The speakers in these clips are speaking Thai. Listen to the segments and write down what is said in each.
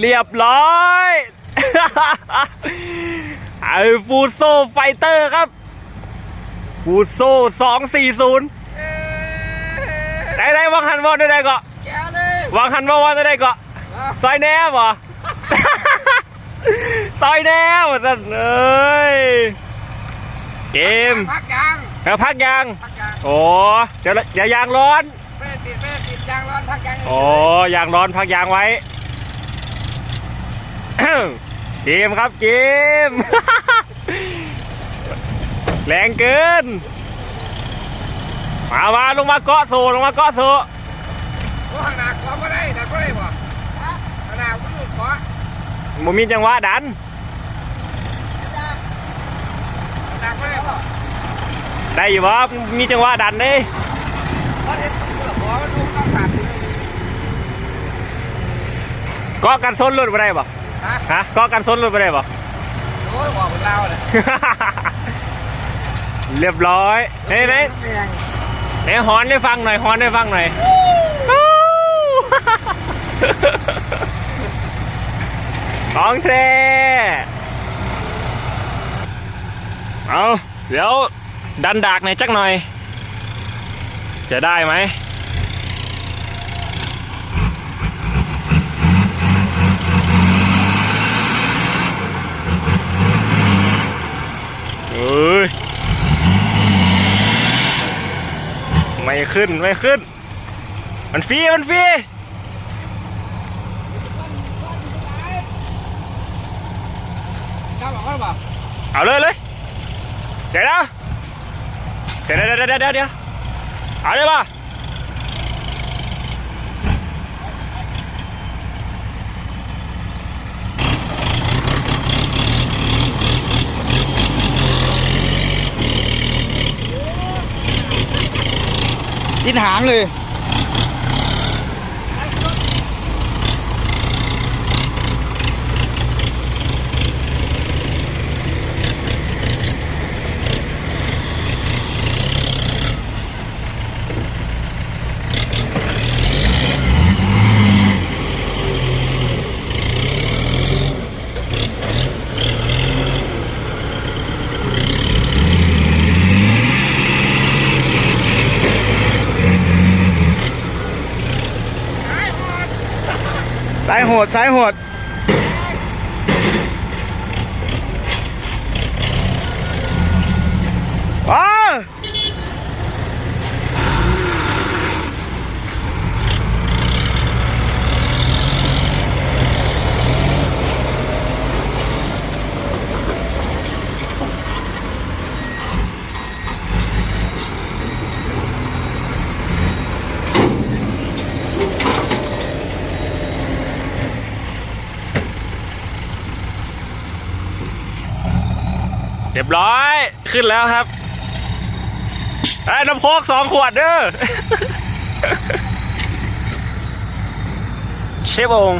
เรียบร้อยไอ้ฟูโซไฟเตอร์ครับฟูโซสองสี่ศูนย์ได้ได้วางหันวอได้ได้ก็แก้วเลยวางหันวอได้ได้ก็ซอยแนบเหรอซอยแนบว่ะสันเอ้ยเกมพักยางแล้วพักยางพักยางโอ้เดี๋ยวเดี๋ยวยางร้อนไม่ได้ติดไม่ได้ติดยางร้อนพักยางโอ้ยางร้อนพักยางไว้ เกมครับเกม แรงเกิน มามาลงมาเกาะโซลงมาเกาะโซโอ้ข้างหน้าขอไม่ได้ดันไม่ได้บ่ข้างหน้าไม่รู้ขอบ่มีจังหวะดันข้างหน้าไม่ได้บ่ได้อยู่วะมีจังหวะดันเด้เพราะเห็นเสือหัวมันดูข้างขาดเกาะกันส้นรถไปได้ปะ ฮะฮะเกาะกันส้นรถไปได้ปะโอ้ยบอกคนเราเลยเรียบร้อยเฮ้ยไหนไหนฮอนได้ฟังหน่อยฮอนได้ฟังหน่อยของแท้เอาเดี๋ยวดันดากหน่อยจักหน่อย จะได้ไหม เอ้ย ไม่ขึ้น ไม่ขึ้น มันฟรีมันฟรีเจ้าบอกว่าบ่เอาเลยเลยเดี๋ยวนะเดี๋ยวเดี๋ยวเดี๋ยวเดี๋ยวเดี๋ยวเอาเลยป่ะ กินหางเลย สายโหดสายโหด ว้า เรียบร้อยขึ้นแล้วครับไอ้น้ำโคกสองขวดเด้อเชฟอง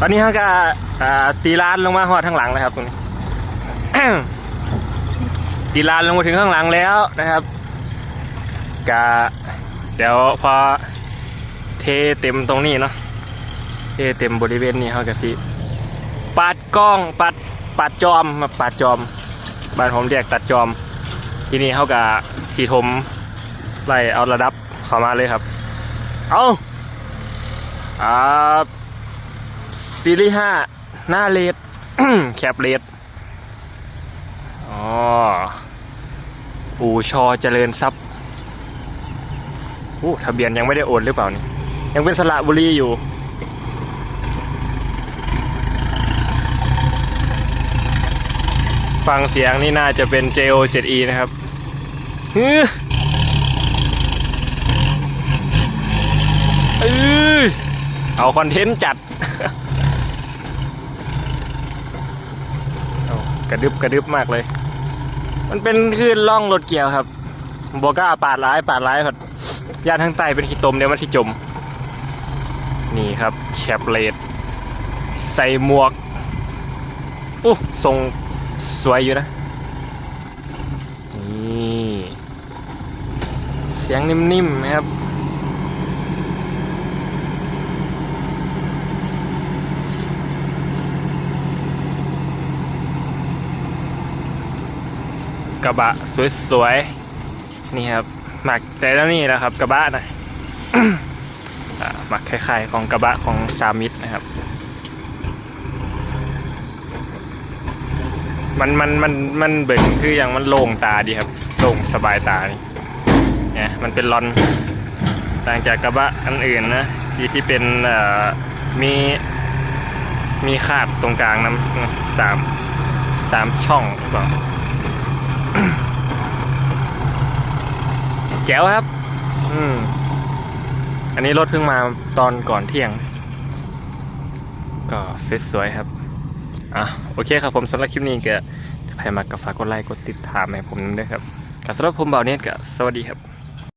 ตอนนี้เขาก็ตีลานลงมาหอดข้างหลังแล้วครับตรงนี้ตีลานลงมาถึงข้างหลังแล้วนะครับกะเดี๋ยวพอเทเต็มตรงนี้เนาะเทเต็มบริเวณนี้เขาก็สิปัดกล้องปัด ปัดจอมมาปัดจอม บ้านผมเรียกตัดจอม ที่นี่เขากับทีทมไล่เอาระดับเข้ามาเลยครับ เอาอ่าซีรีส์ห้าหน้าเลดแคปเลดอ๋ออู่ชอเจริญทรัพย์อู้ทะเบียนยังไม่ได้โอนหรือเปล่านี่ยังเป็นสระบุรีอยู่ ฟังเสียงนี่น่าจะเป็น JO 7E นะครับฮือเออเอาคอนเทนต์จัดกระดึบกระดึบมากเลย มันเป็นคลื่นล่องรถเกี่ยวครับบอกล้าปาดร้ายปาดร้ายครับยานทางใต้เป็นขี้ตมเดี๋ยวมันที่จม นี่ครับแชปเลดใส่หมวกอู้ทรง สวยอยู่นะ นี่ เสียงนิ่มๆนะครับกระบะสวยๆ นี่ครับหมักแต่แล้วนี่แหละครับ กระบะนะหมักคล้ายๆของกระบะของซามิตรนะครับ มันมันมันมันเบิ่งคืออย่างมันโล่งตาดีครับโล่งสบายตานี่เนี่ยมันเป็นลอนต่างจากกระบะอันอื่นนะที่ที่เป็นมีมีคาดตรงกลางน้ำสามสามช่องหรือเปล่าแจ๋วครับ อืม อันนี้รถเพิ่งมาตอนก่อนเที่ยง ก็สวยๆครับ อะโอเคครับผมสำหรับคลิปนี้ก็ถ้าใครมากก็ฝากกดไลค์กดติดตามให้ผมด้วยครับกับสำหรับผมเบาเน็ตก็สวัสดีครับ